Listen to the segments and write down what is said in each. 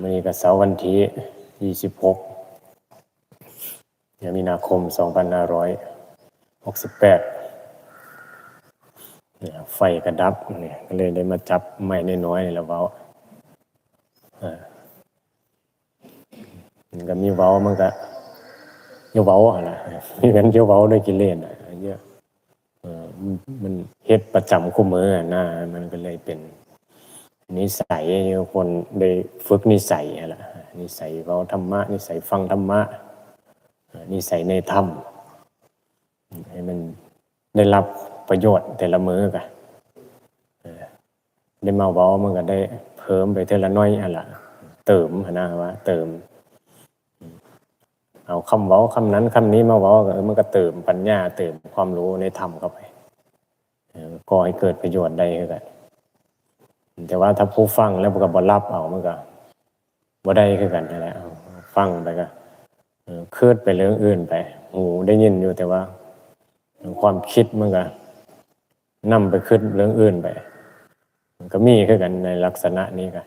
มันนี้ก็เสาร์วันที่ 26เดือนมีนาคม 2568เนี่ยไฟกระดับเนี่ยก็เลยได้มาจับไม้น้อยๆนี่แล้วเว้าอ่ามันก็มีเว้ามันก็เยาเว้าอะนะมีกันเยาเว้าด้วยกิเลสอะเยอะมันมันเฮ็ดประจำคู่มืออะนะมันก็เลยเป็น นิสัยคนได้ฝึกนิสัยอะล่ะนิสัยเว้าธรรมะ นิสัยฟังธรรมะ นิสัยในธรรมให้มันได้รับประโยชน์แต่ละมือกันได้มาเว้ามันก็ได้เพิ่มไปเท่าละน้อยอะล่ะเติมนะว่า เติม เอาคำเว้าคำนั้นคำนี้มาเว้าก็เออมันก็เติมปัญญา เติมความรู้ในธรรมเข้าไปก่อให้เกิดประโยชน์ได้กัน แต่ว่าถ้าผู้ฟังแล้วก็บ่รับเอามันก็บ่ได้คือกันนั่นแหละฟังไปก็เออคืดไปเรื่องอื่นไป หูได้ยินอยู่แต่ว่า ความคิดมันก็นำไปคิดเรื่องอื่นไปมันก็มีคือกันในลักษณะนี้ก็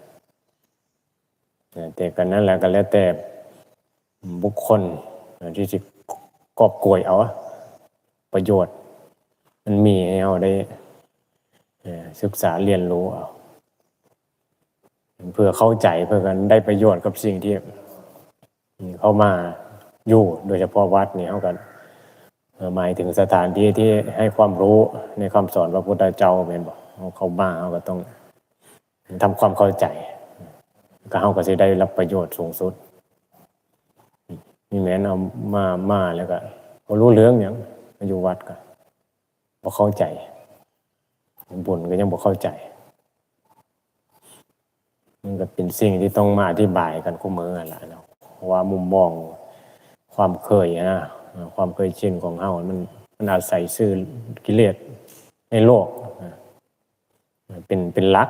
แต่กันนั้นแหละก็แล้วแต่บุคคลที่จะกอบโกยเอาประโยชน์ มันมีให้เราได้ศึกษาเรียนรู้เอา เพื่อเข้าใจเพื่อกันได้ประโยชน์กับสิ่งที่เข้ามาอยู่โดยเฉพาะวัดนี่เขากันหมายถึงสถานที่ที่ให้ความรู้ในคำสอนพระพุทธเจ้าเป็นบอกเขาเข้ามาเขาก็ต้องทำความเข้าใจ ก็เขาก็จะได้รับประโยชน์สูงสุดนี่แม้นเอามามาแล้วก็บ่รู้เรื่องอย่างอยู่วัดก็บ่เข้าใจ บุญก็ยังบ่เข้าใจ มันก็เป็นสิ่งที่ต้องมาอธิบายกันคู่มือนั่นแหละเนะเพราะว่ามุมมองความเคยนะความเคยชินของเฮามันมันอาศัยซื่อกิเลสในโลกเป็นเป็นลัก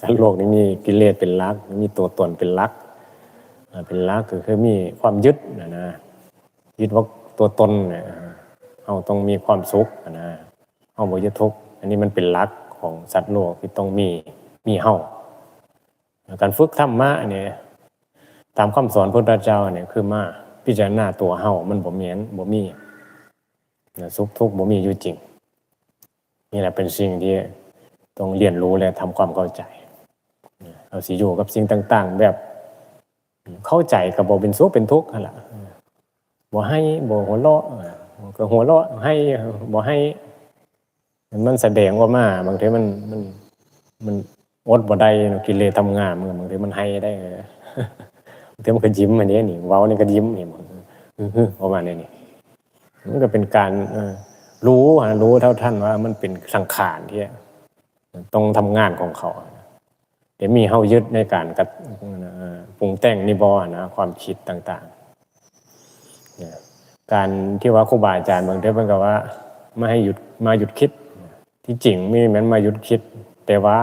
สัตว์โลกนี้มีกิเลสเป็นลักมีตัวตนเป็นลักเป็นลักคือคือมีความยึดนะนะยึดว่าตัวตนเนี่ยเฮาต้องมีความสุขนะนะเฮาบ่ยึดทุกข์อันนี้มันเป็นลักของสัตว์โลกที่ต้องมีมีเฮา การฝึกธรรมะเนี่ยตามคำสอนพระพุทธเจ้าเนี่ยคือมาพิจารณาตัวเฮามันบ่มีนบ่มีนะสุขทุกข์บ่มีอยู่จริง นี่แหละเป็นสิ่งที่ต้องเรียนรู้และทำความเข้าใจเราสิอยู่กับสิ่งต่าง ๆ แบบเข้าใจกับบ่เป็นสุขเป็นทุกข์นั่นแหละบ่ให้บ่หัวเราะก็หัวเราะให้บ่ให้ มันแสดงว่ามาบางทีมันมันมัน อดบ่ได้กิเลสทำงานมันบางทีมันให้ได้บางทีมันก็ยิ้มอันนี้นี่เว้านี่ก็ยิ้มนี่มันอื้อๆประมาณนี้นี่มันก็เป็นการรู้อะรู้เท่าท่านว่า มันเป็นสังขารที่ต้องทำงานของเขา เดี๋ยวมีเฮายึดในการกระปรุงแต่งนิบอนะ ความคิดต่างๆการที่ว่าครูบาอาจารย์บางทีเพิ่นก็ว่า ไม่ให้หยุดมาหยุดคิด ที่จริงไม่แม่นมาหยุดคิด แต่ว่า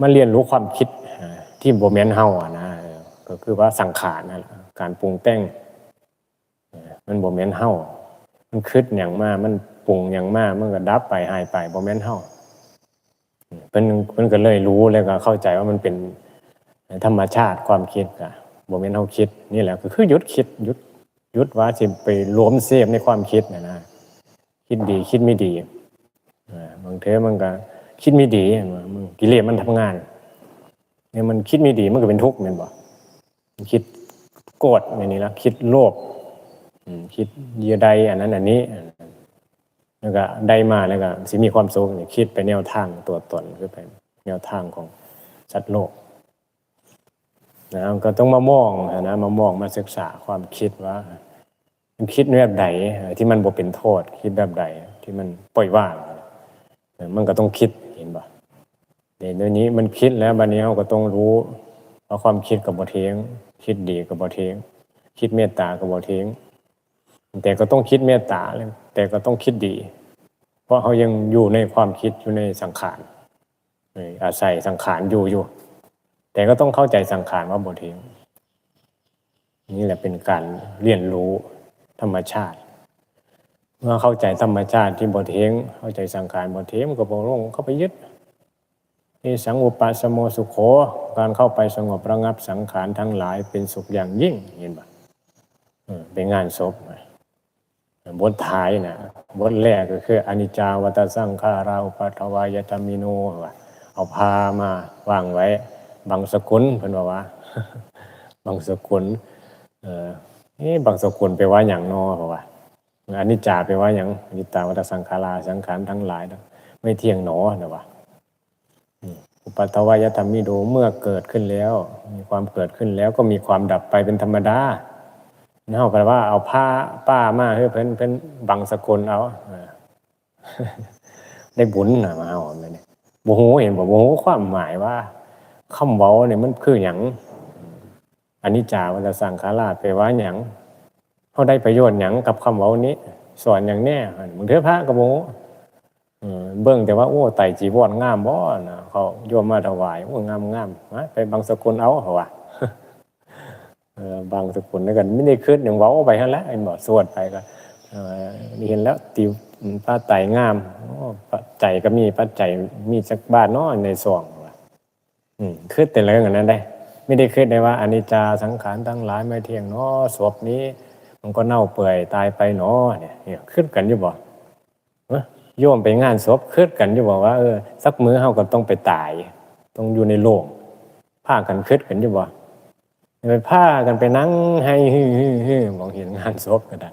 มาเรียนรู้ความคิดที่โบ่แม่นเฮาอะนะก็คือว่าสังขารนะการปรุงแต่งมันโบ่แม่นเฮามันคิดหยังมากมันปรุงหยังมากมันก็ดับไปหายไปโบ่แม่นเฮาเพิ่นเพิ่นก็เลยรู้แล้วก็เข้าใจว่ามันเป็นธรรมชาติความคิดก็บ่แม่นเฮาคิดนี่แหละก็คือหยุดคิดหยุดหยุดว่าสิไปรวมเสพในความคิดนะนะคิดดีคิดไม่ดีบางเทมันก็ คิดไม่ดีมันกิเลสมันทำงานเนี่ยมันคิดไม่ดีมันก็เป็นทุกข์แมันบ่คิดโกรธอย่างนี้ละคิดโลภคิดเยียใดอันนั้น อันนี้แล้วก็ได้มาแล้วก็สิมีความสุขเนี่ยคิดไปแนวทางตัวตนคือไปแนวทางของสัตว์โลกนะก็ต้องมามองนะมามองมาศึกษาความคิดว่า มันคิดแบบใดที่มันบ่เป็นโทษ คิดแบบใดที่มันปล่อยว่างมันก็ต้องคิด ห็นป่เดี๋ยวนี้มันคิดแล้วบัดนี้เราก็ต้องรู้ว่าความคิดกับบ่เทงคิดดีกับบ่เทงคิดเมตตากับบ่เทงแต่ก็ต้องคิดเมตตาเลยแต่ก็ต้องคิดดี เพราะเขายังอยู่ในความคิดอยู่ในสังขารอออาศัยสังขารอยู่อยู่ แต่ก็ต้องเข้าใจสังขารว่าบ่เทงนี่แหละเป็นการเรียนรู้ธรรมชาติ เมื่อเข้าใจธรรมชาติที่บ่เทงเข้าใจสังขารบ่เทงมันก็บ่ลงเข้าไปยึดนี่สังอุปสมโมสุขโขการเข้าไปสงบระงับสังขารทั้งหลายเป็นสุขอย่างยิ่งเห็นปะเออเป็นงานศพบทท้ายนะบทแรกก็คืออนิจจาวัตสังขาราอุปัทวายตมิโนว่าเอาพามาวางไว้บางสกุลเพิ่นว่าว่าบางสกุลเออนี่บางสกุลไปว่าอย่างนอเพราะว่า อนิจจาไปว่าอย่างอนิจจาวัตสังขาราสังขารทั้งหลายนะไม่เที่ยงหนอนะว่าอุปัตวายธรรมิโดเมื่อเกิดขึ้นแล้ว มีความเกิดขึ้นแล้วก็มีความดับไปเป็นธรรมดาเนาแปลว่าเอาผ้าป้ามาให้เพิ่นเพิ่นบังสกุลเอาได้บุญนะมาเอาเลยเนี่ยโมโหเห็นบ่โมโหความหมายว่าคำเว้าเนี่ยมันคืออย่างอันนี้จาวัตสังขาราแปว่าอย่าง เขาได้ประโยชน์อย่างกับคำเว้านี้ สอนอย่างแน่มึงเถอพระกับโมโหเออเบิ่งแต่ว่าโอ้ไต่จีวรงามบ่นะเขาโยมมาถวายโอ้งามงามไปบางสกุลเอาเขาว่าเอบางสกุลแล้วกันไม่ได้คืดอย่างเว้าไปหั่นแหละไอ้บ่สวดไปก็เออนี่เห็นแล้วติวป้าไต่งามโอ้ปัจจัยก็มีปัจจัยมีสักบาทเนาะในซองว่าอืมคืดแต่เรื่องนั้นได้ ไม่ได้คืดได้ว่าอนิจจาสังขารทั้งหลายไม่เที่ยงเนาะศพนี้ มันก็เน่าเปื่อยตายไปเนาะเนี่ยเนี่ยคืดกันอยู่บ่โยมไปงานศพคืดกันอยู่บอว่าเออสักมื้อเฮาก็ต้องไปตาย ต้องอยู่ในโลกผ้ากันคืดกันอยู่บ่ไปผ้ากันไปนั่งให้ฮือฮือฮือมองเห็นงานศพก็ได้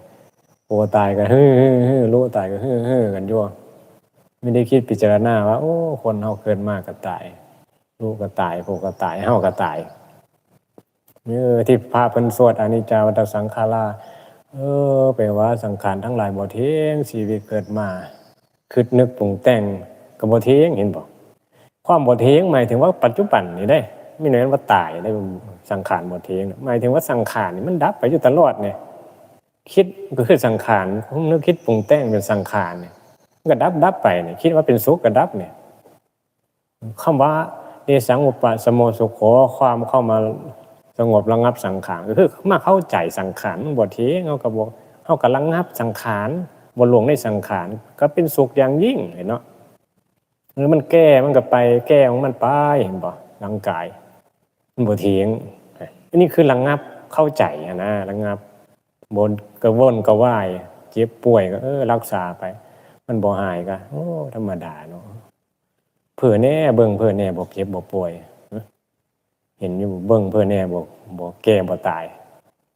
โอตายก็ฮือฮือฮือรู้ตายก็ฮือฮือกันอยู่ไม่ได้คิดพิจารณาว่า โอ้ คนเฮาเกิดมาก็ตายลูกก็ตายผูกก็ตายเฮาก็ตายเออที่พระเพิ่นสวดอนิจจาวัฏสังขารา เออแปลว่าสังขารทั้งหลายบ่เที่ยงชีวิตเกิดมาคิดนึกปรุงแต่งกับบ่เทียงเห็นบ่ความบ่เทียงหมายถึงว่าปัจจุบันนี่ได้ไม่แม่นว่าตายได้สังขารบ่เทียงหมายถึงว่าสังขารนี่มันดับไปอยู่ตลอดเนี่ยคิดก็คือสังขารผมนึกคิดปรุงแต่งเป็นสังขารเนี่ยมันก็ดับดับไปเนี่ยคิดว่าเป็นสุขก็ดับเนี่ยคำว่าเดสังอุปสมโมสุโขความเข้ามา สงบระงับสังขารก็คือมาเข้าใจสังขารบ่เทีเฮาก็บ่เฮากระงับสังขารบนหลวงในสังขารก็เป็นสุขอย่างยิ่งเห็นเนาะหรือมันแก้มันก็ไปแก้ของมันไปเห็นบ่ร่างกายมันบ่เทียงอันนี้คือระงับเข้าใจนะระงับบนกระวนกระว่ายเจ็บป่วยก็เออรักษาไป มันบ่หายก็โอ้ธรรมดาเนาะเผื่อแน่เบิ่งเผื่อแน่บ่เจ็บบ่ป่วย เห็นอยู่เบิ่งเผื่อแน่บ่บ่แก่บ่ตาย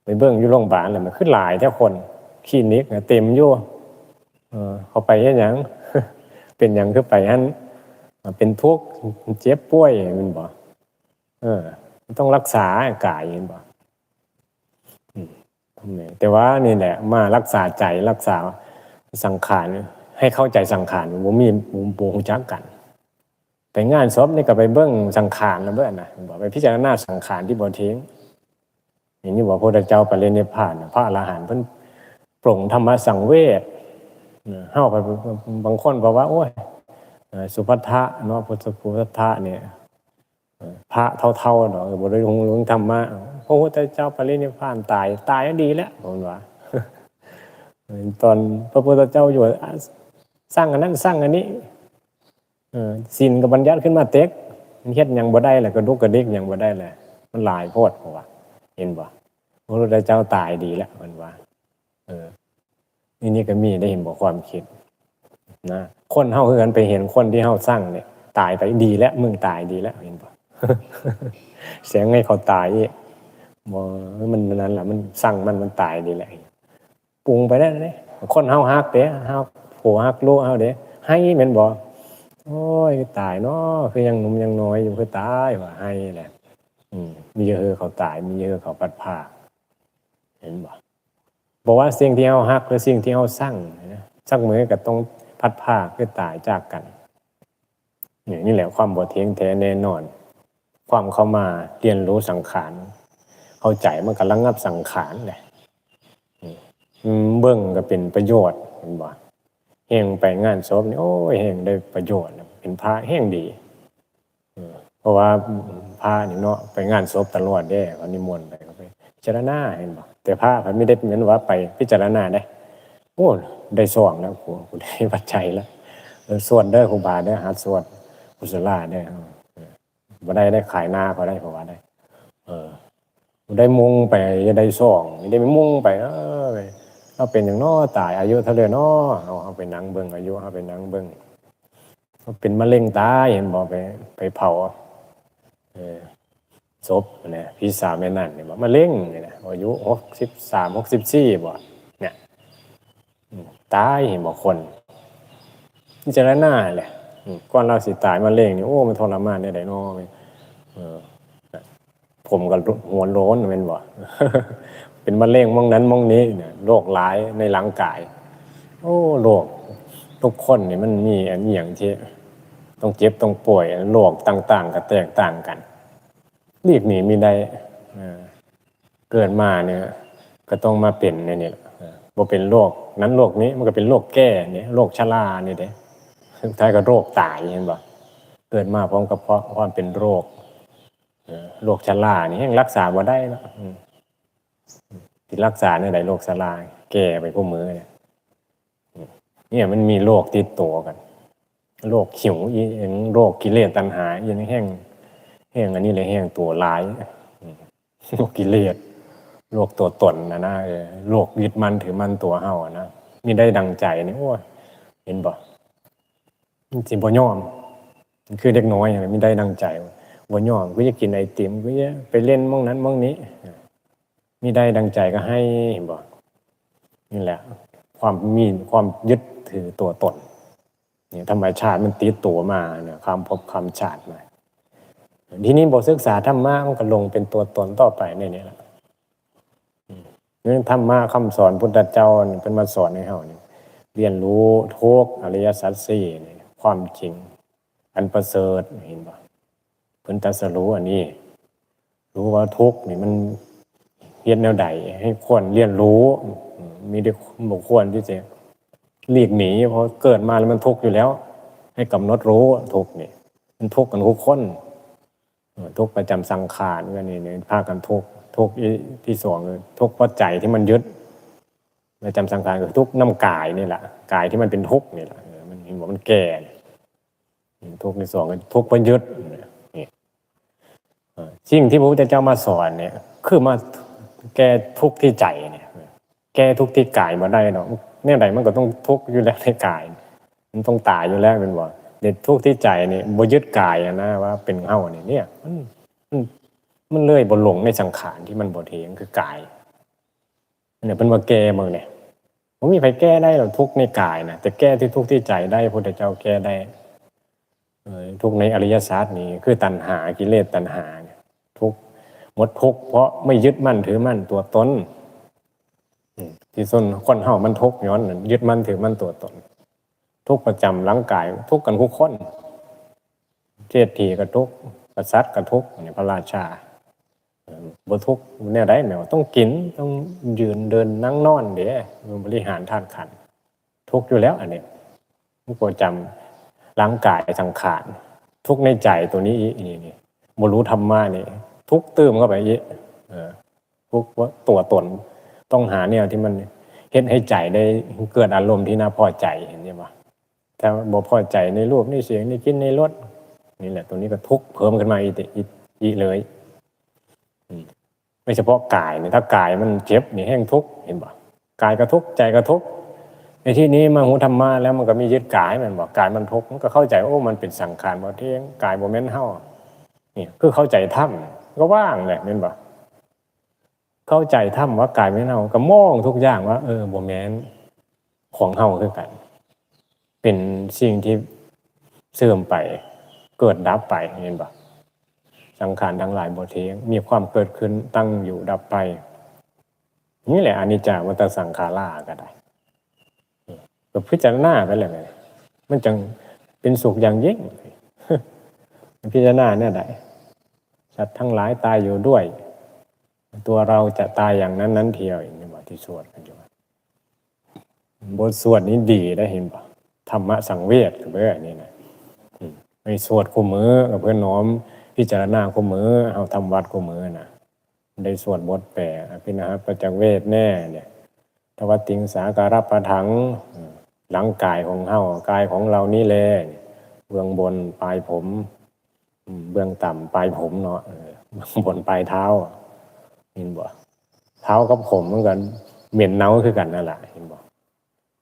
ไปเบิ่งอยู่โรงพยาบาลแล้วมันขึ้นหลายแท้คนคลินิกเต็มอยู่เออเขาไปยังเป็นยังคือไปหันเป็นทุกข์เจ็บป่วยมันบ่เออต้องรักษากายแมันบอืมแต่ว่านี่แหละ มารักษาใจรักษาสังขารให้เข้าใจสังขารบ่มีบ่ฮู้จักกัน ไปงานศพนี่ก็ไปเบิ่งสังขารนะเบิ่นน่ะบ่ไปพิจารณาสังขารที่บ่ทิ้งอย่างนี้บอกพระเจ้าไปเรียนนิพพานพระอรหันต์เพิ่นปรงธรรมสังเวชเฮาไปบางคนบอกว่า โอ้ยสุภัททะเนาะพุทธภูทัทธะเนี่ยพระเท่าๆเนาะบ่ได้ลงลงธรรมะพระพุทธเจ้าปรินิพพานตายตายดีแล้วผมว่าตอนพระพุทธเจ้าอยู่สร้างอันนั้นสร้างอันนี้ เออศีลก็บัญญัติขึ้นมาเต็กมันเฮ็ดยังบ่ได้แหละก็ดุกกระดิกยังบ่ได้แหละมันหลายโพดผมว่าเห็นบ่พระพุทธเจ้าตายดีแล้วมันว่า เออนี่นี่ก็มีได้เห็นบอกความคิดนะคนเฮาคือกันไปเห็นคนที่เฮาสร้างเนี่ย ตายไปดีแล้วมึงตายดีแล้วเห็นปะเสียงให้เขาตายบ่มันนั้นแหละมันสร้างมันมันตายดีแหละปรุงไปได้เลยคนเฮาฮักเด้เฮาผัวฮักลูกเฮาเด้ให้แม่นบ่ โอ้ยตายเนาะคือยังหนุ่มยังน้อยอยู่คือตายว่าให้แหละอืมมีเยอะเขาตาย มีเยอะเขาปัดผ่าเห็นบ่บอกว่าสิ่งที่เฮาฮักหรือสิ่งที่เฮาสร้างนะสักมือก็ต้องพัดผ้าคือตายจากกันนี่นี่แหละความบ่เที่ยงแท้แน่นอน ความเข้ามาเรียนรู้สังขารเข้าใจมันก็ระงับสังขารแหละเบิ่งก็เป็นประโยชน์เห็นบ่ แห่งไปงานศพนี่โอ้ยแห่งได้ประโยชน์เป็นพระแห่งดีเพราะว่าพระนี่เนาะไปงานศพตลอดเด้เขานิมนต์ไปเขาไปพิจารณาเห็นบ่แต่พระเขาไม่ได้เหมือนว่าไปพิจารณาได้โอ้ได้สว่างแล้วกูกูได้ปัจจัยแล้วสวดเด้อครูบาเด้หาสวดกุศลาเด้อบ่ได้ได้ขายหน้าเขาได้เพราะว่าได้ เออได้มุ่งไปจะได้ซ่องได้ไปมุ่งไปเออ เอาเป็นอย่างน้อตายอายุเท่าเดิมน้อเอาเอาไปนั่งเบิ่งอายุเอาไปนั่งเบิ่งเอาเป็นมะเร็งตายเห็นบ่ไปไปเผาเออศพเนี่ยพี่สาวแม่นั่นเนี่ยบอกมะเร็งเนี่ยนะอายุหกสิบสามหกสิบสี่บ่เนี่ยตายเห็นบ่คนนี่จะหน้าแหละอืมก่อนเราสิตายมะเร็งนี่โอ้มันทรมานเนี่ยไดน้อเออผมก็หัวโล้นแมันบ่ เป็นมะเร็งมองนั้นมองนี้เนี่ยโรคร้ายในร่างกาย โอ้โรคทุกคนนี่มันมีอันอย่างที่ต้องเจ็บต้องป่วยโรคต่าง ๆ ก็แตกต่างกันเรียกหนีไม่ได้เกิดมาเนี่ย ก็ต้องมาเป็นเนี่ยนี่แหละเออบ่เป็นโรคนั้นโรคนี้มันก็เป็นโรคแก้เนี่ยโรคชราเนี่ยเด้สุดท้ายก็โรคตายเห็นบ่เกิดมาพร้อมกับเพราะความเป็นโรคโรคชรานี่ยังรักษาบ่ได้นะ ที่รักษาเนี่ยไหนโรคชราแก่ไปพวกมือเนี่ยเนี่ยมันมีโรคติดตัวกันโรคหิวอีเองโรคกิเลสตัณหาอีนแห้งแห้งอันนี้เลยแห้งตัวร้ายโรคกิเลสโรคตัวตนนะนะเออโรคยึดมันถือมันตัวเฮาอะนะมีได้ดังใจนี่โอ้ยเห็นบ่มันสิบ่ยอมคือเด็กน้อยอะมีได้ดังใจวันย่อมก็จะกินไอติมก็จะไปเล่นมองนั้นมองนี้ มีได้ดังใจก็ให้เห็นบอกนี่แหละ ความมีความยึดถือตัวตนเนี่ยธรรมชาติมันติดตัวมาเนี่ยความพบความชาติมาทีนี้บทศึกษาธรรมะมันก็ลงเป็นตัวตนต่อไปในนี้แหละอืมนี่ธรรมะคำสอนพุทธเจ้าเป็นมาสอนให้เฮาเนี่ยเรียนรู้ทุกอริยสัจสี่ความจริง อันประเสริฐเห็นบ่เพิ่นตรัสรู้อันนี้ รู้ว่าทุกนี่มัน เรียนแนวใดให้ควรเรียนรู้ มีได้บ่ควรที่จะหลีกหนีเพราะเกิดมาแล้วมันทุกข์อยู่แล้ว ให้กำหนดรู้ทุกข์นี่มันทุกข์กันทุกคนทุกประจำสังขารก็นี่เนี่พาคกันทุกข์ทุกที่สองทุกข์เพราะใจที่มันยึดประจำสังขารคือทุกข์น้ำกายนี่แหละกายที่มันเป็นทุกข์นี่แหละมันเห็นว่ามันแก่เนี่ยทุกข์ในสองทุกข์เพราะยึดนี่สิ่งที่พระพุทธเจ้ามาสอนเนี่ย คือมา แก้ทุกข์ที่ใจเนี่ยแก้ทุกข์ที่กายมาได้เนาะเนี่ยไหนมันก็ต้องทุกข์อยู่แล้วในกาย มันต้องตายอยู่แล้วเป็นว่าเด็ดทุกข์ที่ใจนี่บ่ยึดกายนะว่าเป็นเฮาเนี่ยเนี่ยมันมันมันเลื่อยบ่หลงในสังขารที่มันบ่เทียงคือกายเนี่ยเป็นว่าแก้มึงเนี่ยมันมีใครแก้ได้หรอกทุกข์ในกายนะแต่แก้ที่ทุกข์ที่ใจได้พระพุทธเจ้าแก้ได้ทุกข์ในอริยสัจนี่คือตัณหากิเลสตัณหา หมดทุกเพราะไม่ยึดมั่นถือมั่นตัวตนที่ส่วนคนเฮามันทุกย้อนยึดมั่นถือมั่นตัวตน ทุกประจำร่างกาย ทุกกันทุกคนเจตทีก็ทุกกษัตริย์ก็ทุกเนี่ยพระราชาบทุกข์แนวใดแนวต้องกินต้องยืนเดินนั่งนอนเด้บริหารธาตุขัน ทุกอยู่แล้วอันนี้ทุกประจำร่างกายสังขารทุกในใจตัวนี้อีนี่นี่บรู้ธรรมะนี่ ทุกข์เติมเข้าไปอีเออทุกว่าตัวตนต้องหาแนวที่มันเฮ็ดให้ใจได้เกิดอารมณ์ที่น่าพอใจเห็นไหมวะถ้าบ่พอใจในรูปในเสียงในกินในรสนี่แหละ ตัวนี้ก็ทุกเพิ่มขึ้นมาอีกอีกอีกเลยไม่เฉพาะกายเนี่ยถ้ากายมันเจ็บนี่แห้งทุกเห็นปะกายก็ทุกใจก็ทุกในที่นี้มาหูธรรมะแล้วมันก็มียึดกายมันบอกกายมันทุกมันก็เข้าใจโอ้มันเป็นสังขารบ่เที่ยงกายบ่แม่นเฮานี่คือเข้าใจธรรม ก็ว่างแหละแม่นบ่เข้าใจธรรมว่ากายไม่เนเฮาก็มองทุกอย่างว่า เออบ่แม่นของเฮาคือกัน เป็นสิ่งที่เสื่อมไป เกิดดับไปเห็นบ่สังขารทั้งหลายบ่เที่ยงมีความเกิดขึ้นตั้งอยู่ดับไป นี่แหละอนิจจาวัฏสังขาราก็ได้ก็พิจารณาไปเลยมันจังเป็นสุขอย่างยิ่งพิจารณาเนี่ยได้ สัตว์ทั้งหลายตายอยู่ด้วย ตัวเราจะตายอย่างนั้นนั้นเทียวอย่างนี้บอกที่สวดกันอยู่บทสวดนี้ดีได้เห็นปะธรรมะสังเวชกับเพื่อนนี่นะไม่สวดคู่มือกับเพื่อนน้อมพิจารณาคู่มือเอาทำวัดคู่มือนะได้สวดบทแปลอภินาหประจักเวทแน่เนี่ยทวติงสาการประถังหลังกายของเฮากายของเรานี่แหละเบื้องบนปลายผม เบื้องต่ำปลายผมเนาะเออบนปลายเท้าเห็นบ่เท้ากับผมเหมันกันเหม็นเน่าคือกันนั่นแหละเห็นบ่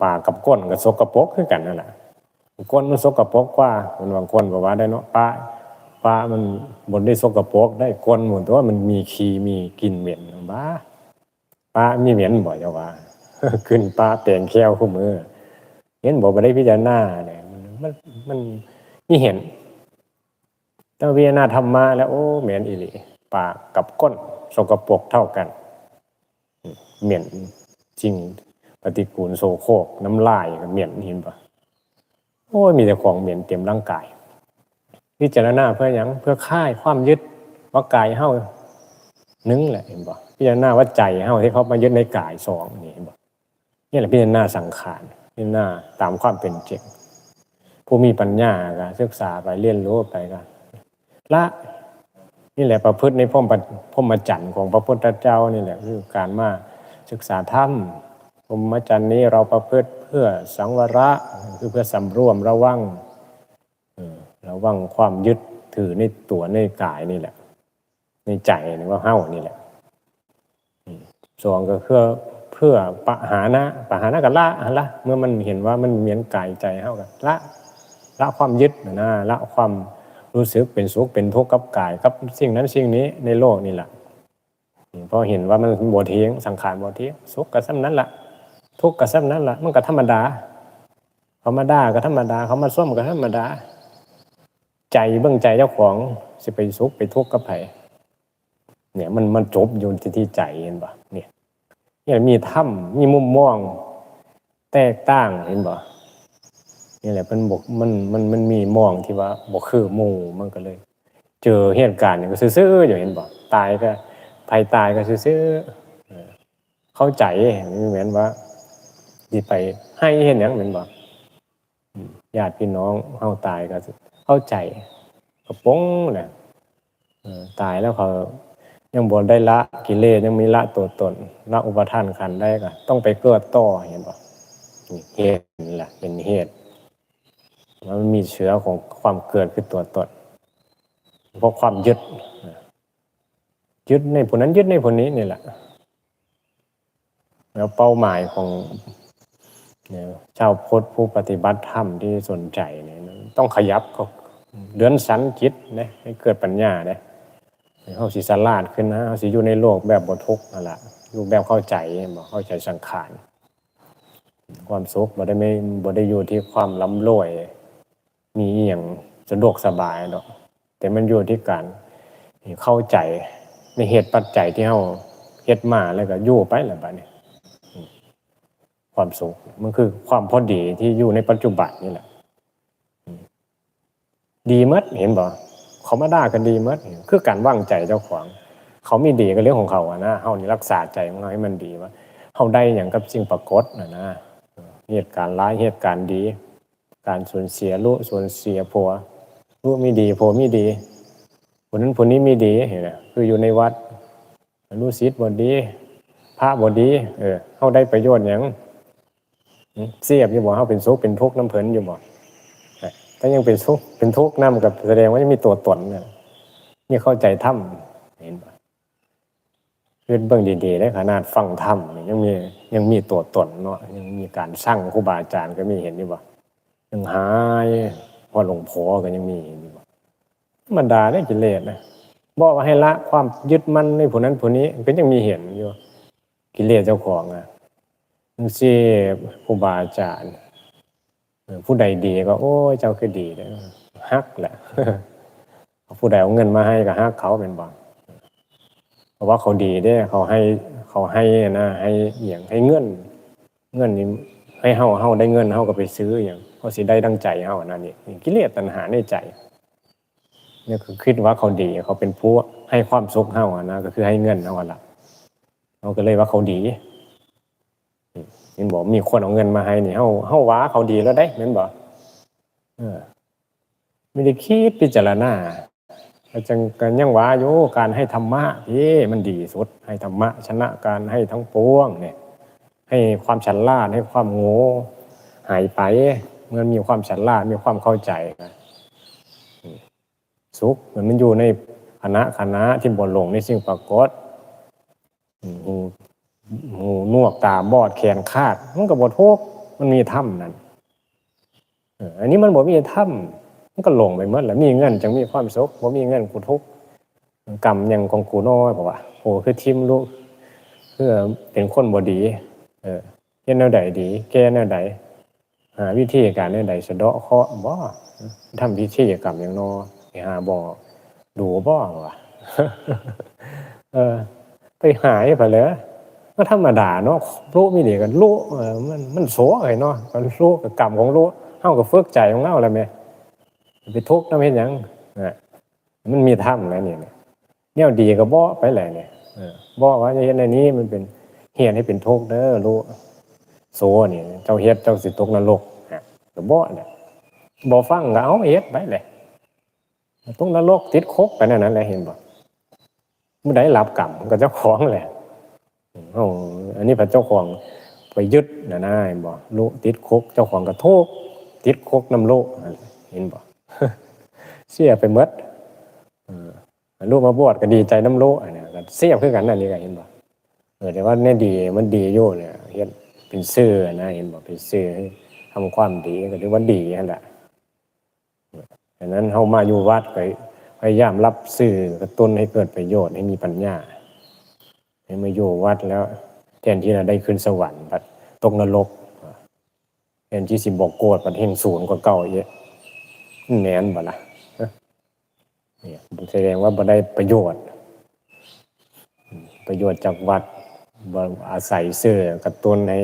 ปากกับก้นก็สกปรกคือกันนั่นแหละก้นมันสกปรกกว่ามันบางคนบอกว่าได้เนาะปลาปลามันบนได้สกปรกได้ก้นหมดแต่ว่ามันมีขี้มีกลิ่นเหม็นบ้าปลามีเหม็นบ่เจ้าว่าขึ้นปลาแปลงแค้วคู่มือเห็นบอกไปได้พิจารณาเนี่ยมันมันมันมีเห็น ถ้าพิจารณาธรรมะแล้วโอ้เหม็นอิริปากกับก้นสกปรกเท่ากัน เหม็นจริงปฏิกูลโสโครกน้ำลายเหม็นเห็นปะโอ้ยมีแต่ของเหม็นเต็มร่างกายพิจารณาเพื่อยังเพื่อค่ายความยึดว่ากายเฮานึงแหละเห็นปะพิจารณาว่าใจเฮาที่เขามายึดในกายสองนี่เห็นปะนี่แหละพิจารณาสังขารพิจารณาตามความเป็นจริงผู้มีปัญญาก็ศึกษาไปเรียนรู้ไปก็ ละนี่แหละประพฤติในพรหมปฏิพรหมจรรย์ของพระพุทธเจ้านี่แหละคือการมาศึกษาธรรมพรมจรรย์นี้เราประพฤติเพื่อสังวระคือเพื่อสำรวมระวังระวังความยึดถือในตัวในกายนี่แหละ ในใจนี่ว่าเฮ้านี่แหละสองก็เพื่อเพื่อปะหานะปะหานะกับละละเมื่อมันเห็นว่ามันเหมือนกายใจเฮ้ากันละละความยึดนะละความ รู้สึกเป็นสุขเป็นทุกข์กับกายกับสิ่งนั้นสิ่งนี้ในโลกนี่แหละพอเห็นว่ามันบวเทียงสังขารบวเทียงสุขกับซ้ำนั้นละทุกข์กับซ้ำนั้นละมันก็ธรรมดาเขามาด่าก็ธรรมดาเขามาส้มก็ธรรมดา ใจเบื้องใจเจ้าของสิไปสุขไปทุกข์กับไผเนี่ยมันมันจบอยู่ที่ที่ใจเห็นปะเนี่ยเนี่ยมีถ้ำมีมุมมอง แตกต่างเห็นปะ นี่แหละมันบกมันมันมันมีมองที่ว่าบกคือหมู่มันก็เลย เจอเหตุการณ์อย่างก็ซื่อๆอยู่เห็นปะตายก็ภัยตายก็ซื่อๆเข้าใจไม่เหมือนว่าดีไปให้เห็นอย่างเหมือนบอืมญาติพี่น้องเฮาตายก็เข้าใจก็ป้งเนี่ยตายแล้วเขายังบ่ได้ละกิเลสยังมีละตัวตนละอุปทานขันได้ก็ต้องไปเกิดต่อเห็นบ่นี่เหตุนี่แหละเป็นเหตุ แล้วมันมีเชื้อของความเกิดคือตัวตนเพราะความยึด ยึดในผลนั้นยึดในผลนี้นี่แหละ แล้วเป้าหมายของเนี่ยชาพุทธผู้ปฏิบัติธรรมที่สนใจเนี่ยต้องขยับเขาเดือนสันจิตนะให้เกิดปัญญาเนี่ยเขาสิสลาดขึ้นนะเขาสิอยู่ในโลกแบบบทุกข์นั่นแหละอยู่แบบเข้าใจบอกเข้าใจสังขาร ความสุขบ่ได้ไม่บ่ได้อยู่ที่ความล้ำรวย มีอย่างสะดวกสบายหรอกแต่มันอยู่ที่การเข้าใจในเหตุปัจจัยที่เฮาเฮ็ดมาแล้วก็อยู่ไปแล้วบัดนี้ความสุขมันคือความพอดีที่อยู่ในปัจจุบันนี่แหละ ดีหมดเห็นบ่เขามาด่ากันดีหมดคือการว่างใจเจ้าของ เขามีดีก็เรื่องของเขาอะนะเฮานี่รักษาใจของเราให้มันดีว่าเฮาได้อย่างกับสิ่งปรากฏนะนะเหตุการณ์ร้ายเหตุการณ์ดี การสูญเสียลูกสูญเสียผัวลูกไม่ดีผัวไม่ดีคนนั้นคนนี้มีดีเห็นไหมคืออยู่ในวัดรู้ศิษย์บดี พระบดี เออเข้าได้ประโยชน์อย่างเสียบอยู่บ่เขาเป็นสุขเป็นทุกข์น้ำเพลินอยู่บ่ถ้ายังเป็นทุกข์เป็นทุกข์น้ำกับแสดงว่ายังมีตัวตนเนี่ยนี่เข้าใจธรรมเห็นบ่คือเบื้องดีๆได้ขนาดฟังธรรมเนี่ยยังมียังมีตัวตนเนาะยังมีการสร้างครูบาอาจารย์ก็มีเห็นอยู่บ่ ยังหายพอหลวงพ่อก็ยังมีเห็นอยู่บ่ธรรมดาได้กิเลสนะบอกว่าให้ละความยึดมั่นในผู้นั้นผู้นี้ก็ยังมีเห็นอยู่กิเลสเจ้าของอะมันเสียผู้บาอาจารย์ผู้ใดดีก็ โอ้ยเจ้าคือดีเลยฮักแหละผู้ใดเอาเงินมาให้ก็ฮักเขาเป็นบางเพราะว่าเขาดีเด้เขาให้เขาให้นะให้เอียงให้เงิน เงินนี่ ให้เฮาเฮาได้เงินเฮาก็ไปซื้ออย่างเขาสิได้ดังใจเฮานั่นนี่กิเลสตัณหาในใจนี่คือคิดว่าเขาดี เขาเป็นผู้ให้ความสุขเฮาอะนะก็คือให้เงินเฮาอะละเราก็เลยว่าเขาดีเห็นบอกมีคนเอาเงินมาให้นี่เฮาเฮาว้าเขาดีแล้วได้เห็นบอกเออไม่ได้คิดพิจารณาก็จังกันยังว้าอยู่การให้ธรรมะพี่มันดีสุด ให้ธรรมะชนะการให้ทั้งปวงเนี่ย ให้ความฉันลาดให้ความโง่หายไปเมื่อมีความฉันลาดมีความเข้าใจสุขมันมันอยู่ในคณะคณะที่บนหลงในสิ่งปรากฏหูหูนวกตาบอดแขนขาด มันก็บทุกข์มันมีถ้ำนั่นอันนี้มันบอกมีถ้ำมันก็หลงไปเมื่อแล้วมีเงินจังมีความสุขบ่มีเงินกูทุกข์กรรมยังของกูน้อยบอกว่าโอ้คือทิมลูกเพื่อเป็นคนบดี เออเฮ็ดแนวใดดี แก้แนวใดหาวิธีการแนวใดสะเดาะเคาะบ่ทำพิธีกรรมอย่างนอไปหาบ่ดูบ่วะเออ ไปหายไปเลยก็ธรรมดาเนาะรู้มีดีกันรู้มันมันโสไอ้เนาะมันรู้กับกรรมของรู้เฮากับฝึกใจของเฮาแล้วแม่ไปทุกข์นำเฮ็ดหยังนะมันมีธรรมแล้วนี่เนี่ยแนวดีก็บ่ไปแหละเนี่ยเออบ่ว่าจะเฮ็ดในนี้มันเป็น เฮียนให้เป็นทุกข์เด้อรู้โสนี่เจ้าเฮ็ดเจ้าสิตกนรกฮะก็บ่เนี่ยบ่ฟังก็เอาเฮ็ดไปแหละตกนรกติดคุกไปนั่นนั่นแหละเห็นบ่เมื่อใดรับกรรมก็เจ้าของแหละอ้อันนี้พระเจ้าของไปยึดนะนายบอกลูกติดคุกเจ้าของกระทุกติดคุกน้ำลูกเห็นบอกเสียไปหมดเออลูกมาบวชก็ดีใจน้ำลูกอันเนี้ยก็เสียคือกันนั่นนี่ก็เห็นบอก เออแต่ว่าเนี่ยดีมันดีอยู่เนี่ยเห็นเป็นซื่อนะเห็นบอกเป็นซื่อทำความดีก็ถือว่าดีนั่นแหละดังนั้นเขามาอยู่วัดก็พยายามรับสื่อกระตุ้นให้เกิดประโยชน์ให้มีปัญญาให้มาอยู่วัดแล้วแทนที่จะได้ขึ้นสวรรค์บัดตกนรกแทนที่สิบอกโกรธบัดเฮงศูนย์กว่าเก่าเยอะแหนนบ่ละเนี่ยแสดงว่าบ่ได้ประโยชน์ ประโยชน์จากวัด อาศัยเสื้อกระตุ้นให้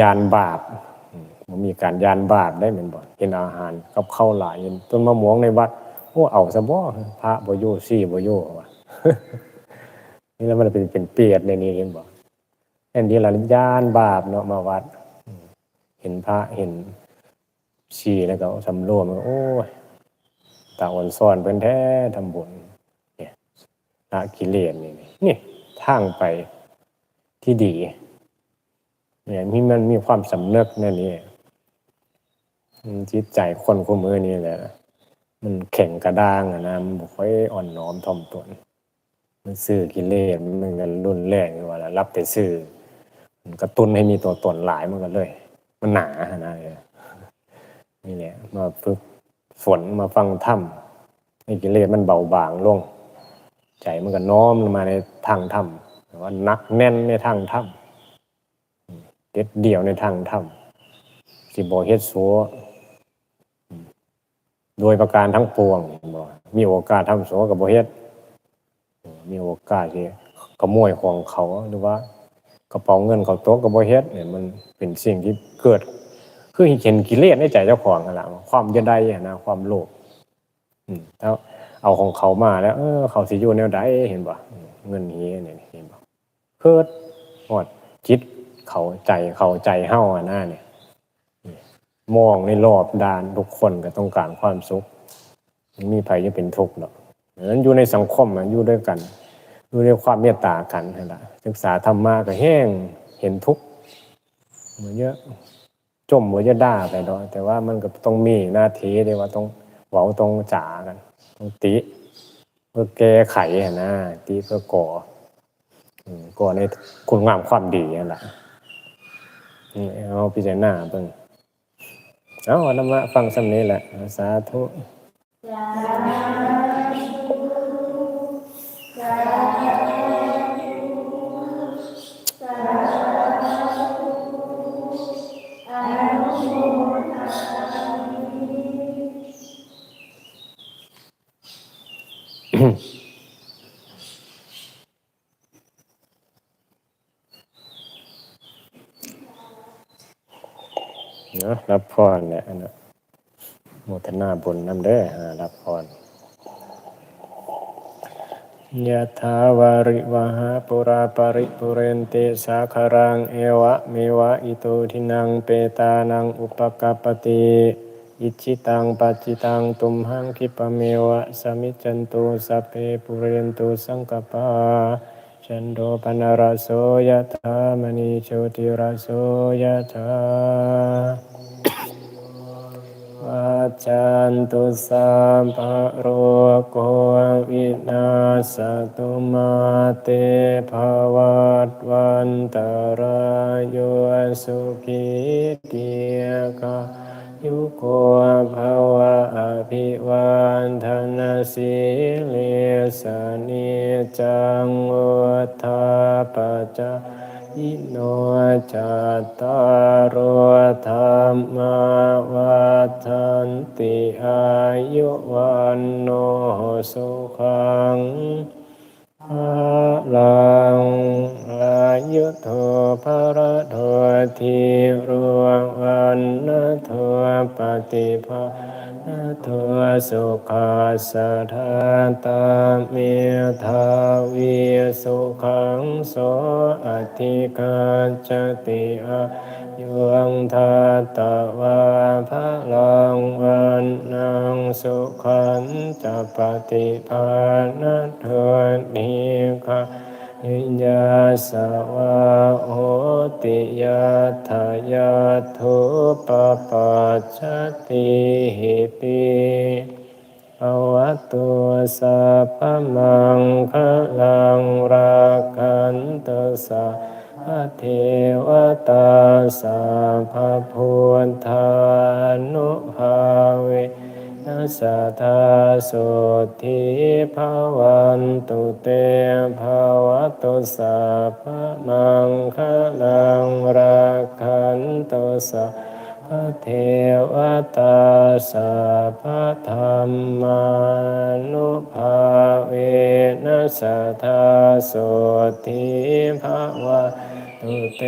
ยานบาปมันมีการยานบาปได้เหมือนบ่กินอาหารกับข้าวหลายต้นมะม่วงในวัดโอ้เอาซะบ่พระบ่อยู่ซี่บ่อยู่ว่ะนี่แล้วมันเป็นเป็นเปียดในนี้เห็นบอกแอนนี้เราย่านบาปเนาะมาวัด เห็นพระเห็นชีแล้วก็สำรวมโอ้ยตาอ่อนซ่อนเป็นแท้ทำบุญเนี่ยละกิเลสนี่นี่ ทางไปที่ดี เนี่ยมีมันมีความสำเนึกนั่นนี่จิตใจคนคู่มือนี่แหละ มันแข็งกระด้างอะนะมันค่อยอ่อนน้อมถ่อมตนมันซื้อกิเลสมันกันรุนแรงอยู่ว่าแล้วรับแต่ซื้อมันกระตุ้นให้มีตัวตนหลายมันก็เลย มันหนานะนี่แหละมาฝึกฝนมาฟังธรรมให้กิเลสมันเบาบางลง ใจมันก็น้อมลงมาในทางธรรมแต่ว่านักแน่นในทางธรรมเด็ดเดี่ยวในทางธรรมสิบอเฮ็ดสัวโดยประการทั้งปวงบ่มีโอกาสทำสัวกับบ่เฮ็ดมีโอกาสที่ขโมยของเขาหรือว่ากระเป๋าเงินเขาโต๊ะกระบอเฮ็ดเนี่ยมันเป็นสิ่งที่เกิดคือเห็นกิเลสในใจเจ้าของนั่นแหละความจะได้นะความโลภอืมแล้ว เอาของเขามาแล้ว เออ เขาสิอยู่แนวใดเห็นบ่เงินนี้เนี่ยเห็นบ่เกิดหอดจิตเขาใจเขาใจเฮาอะนะเนี่ยมองในรอบด้านทุกคนก็ต้องการความสุขมีใครจะเป็นทุกข์หรอกนั้นอยู่ในสังคมอยู่ด้วยกันอยู่ด้วยความเมตตากันนั่นแหละศึกษาธรรมะก็แห้งเห็นทุกข์เหมือนเยอะจมเหมือนจะด่าไปเนาะแต่ว่ามันก็ต้องมีหน้าที่เดียว่าต้อง เว้าต้องจ๋ากันต้องติเพื่อแก้ไขนะติเพื่อก่อก่อในคุณงามความดีนั่นแหละเอาพิจารณาเบิ่งเอาธรรมะฟังสำนี้แหละ สาธุเนาะรับพรเนี่ยอันนั้โมทนาบุญนำเด้ออ่ารับพรยะถาวาริวหาปุราปริปุเรนติสาคารังเอวะเมวะอิโตทินังเปตานังอุปกปปติอิจิตังปัจิตังตุมหังคิปะเมวะสมิจันตุสัพเพปุเรนตุสังกปา จันโดปนารโสยะธามณีโชติราโสยะธาวัจันตุสัพพะโรโควินาสตุมาเตภวัตวันตรายโยสุขีติยกา ยุโกภวะอภิวันธนาสิเลสนิจังอุทธาปจาอิโนจัตตารโอธรรมาวัฏันติอายุวันโนสุขังภาลังอายุโทภระโททีรวงวันนะโท ปฏิภาณโทสุขาสทาตาเมธาวิสุขังโสอธิกาจติอายุงทาตวาภะลังวันนังสุขันจะปฏิภาณโทนิคาิญญาสวะโหติยาทายาทุปปัจจติหิติอวัตตุสัพพมังคะลังรักขันตุสัพพะเทวตาสัพพุทธานุภาเวนั สสะทาโสทิภาวันตุเตภาวตุสัพพมังคะลังรักขันตุสัพพเทวตาสัพพธรรมานุภาเวนัสสะทาโสทิภาวะตุเต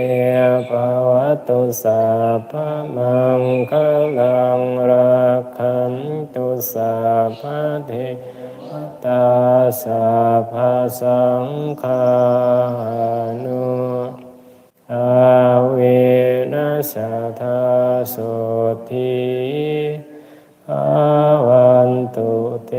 ภวตุสัพพมังคะลังรัก สัพพะเทตาสัพพสังฆานุอาเวนัสะทาโสทิภาวันตุเต